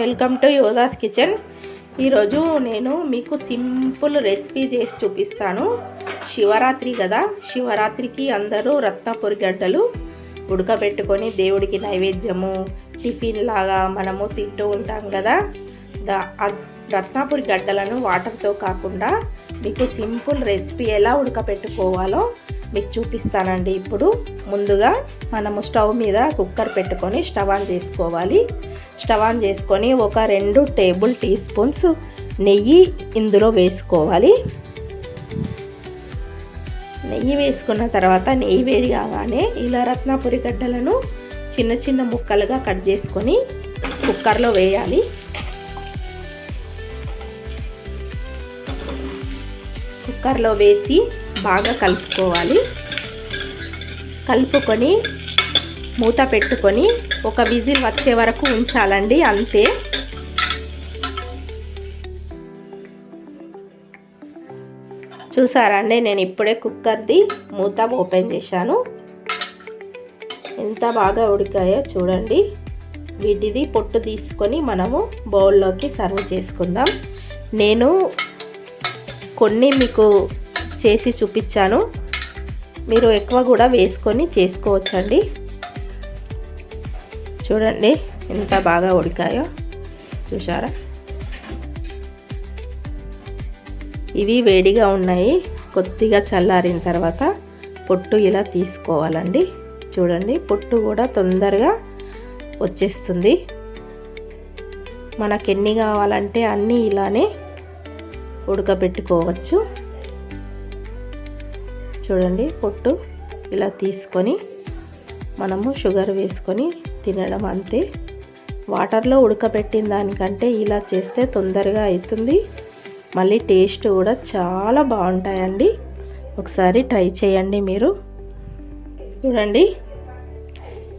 Welcome to Yoddhas kitchen. ఈరోజు నేను మీకు సింపుల్ రెసిపీ చేసి చూపిస్తాను. శివరాత్రి కదా శివరాత్రికి అందరూ రత్న గడ్డలు ఉడకబెట్టుకొని దేవుడికి నైవేద్యము టిఫిన్ లాగా మనము తింటూ ఉంటాం కదా. దా రత్నాపురి గడ్డలను వాటర్తో కాకుండా మీకు సింపుల్ రెసిపీ ఎలా ఉడకపెట్టుకోవాలో మీకు చూపిస్తానండి. ఇప్పుడు ముందుగా మనము స్టవ్ మీద కుక్కర్ పెట్టుకొని స్టవ్ ఆన్ చేసుకోవాలి. స్టవ్ ఆన్ చేసుకొని ఒక రెండు టేబుల్ టీ స్పూన్స్ నెయ్యి ఇందులో వేసుకోవాలి. నెయ్యి వేసుకున్న తర్వాత నెయ్యి వేడి కాగానే ఇలా రత్నాపురి గడ్డలను చిన్న చిన్న ముక్కలుగా కట్ చేసుకొని కుక్కర్లో వేయాలి. కుక్కర్లో వేసి బాగా కలుపుకోవాలి. కలుపుకొని మూత పెట్టుకొని ఒక విజిల్ వచ్చే వరకు ఉంచాలండి అంతే. చూసారండి నేను ఇప్పుడే కుక్కర్ది మూత ఓపెన్ చేశాను. ఎంత బాగా ఉడికాయో చూడండి. వీటిది పొట్టు తీసుకొని మనము బౌల్లోకి సర్వ్ చేసుకుందాం. నేను కొన్ని మీకు చేసి చూపించాను. మీరు ఎక్కువ కూడా వేసుకొని చేసుకోవచ్చండి. చూడండి ఎంత బాగా ఉడికాయో చూసారా ఇవి వేడిగా ఉన్నాయి. కొద్దిగా చల్లారిన తర్వాత పొట్టు ఇలా తీసుకోవాలండి. చూడండి పొట్టు కూడా తొందరగా వచ్చేస్తుంది. మనకు ఎన్ని కావాలంటే అన్నీ ఇలానే ఉడకబెట్టుకోవచ్చు. చూడండి పొట్టు ఇలా తీసుకొని మనము షుగర్ వేసుకొని తినడం అంతే. వాటర్లో ఉడకబెట్టిన దానికంటే ఇలా చేస్తే తొందరగా అవుతుంది మళ్ళీ టేస్ట్ కూడా చాలా బాగుంటాయండి. ఒకసారి ట్రై చేయండి మీరు. చూడండి.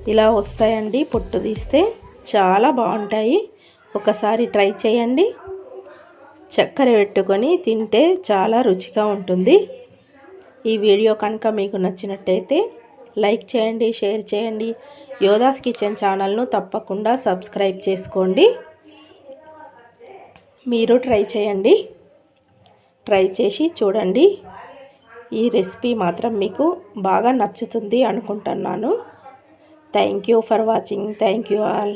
ఇలా వస్తాయండి. పొట్టు తీస్తే చాలా బాగుంటాయి. ఒకసారి ట్రై చేయండి. చక్కెర పెట్టుకొని తింటే చాలా రుచిగా ఉంటుంది. ఈ వీడియో కనుక మీకు నచ్చినట్టయితే లైక్ చేయండి షేర్ చేయండి. యోదాస్ కిచెన్ ఛానల్ను తప్పకుండా సబ్స్క్రైబ్ చేసుకోండి. మీరు ట్రై చేయండి. ట్రై చేసి చూడండి. ఈ రెసిపీ మాత్రం మీకు బాగా నచ్చుతుంది అనుకుంటున్నాను. Thank you for watching. Thank you all.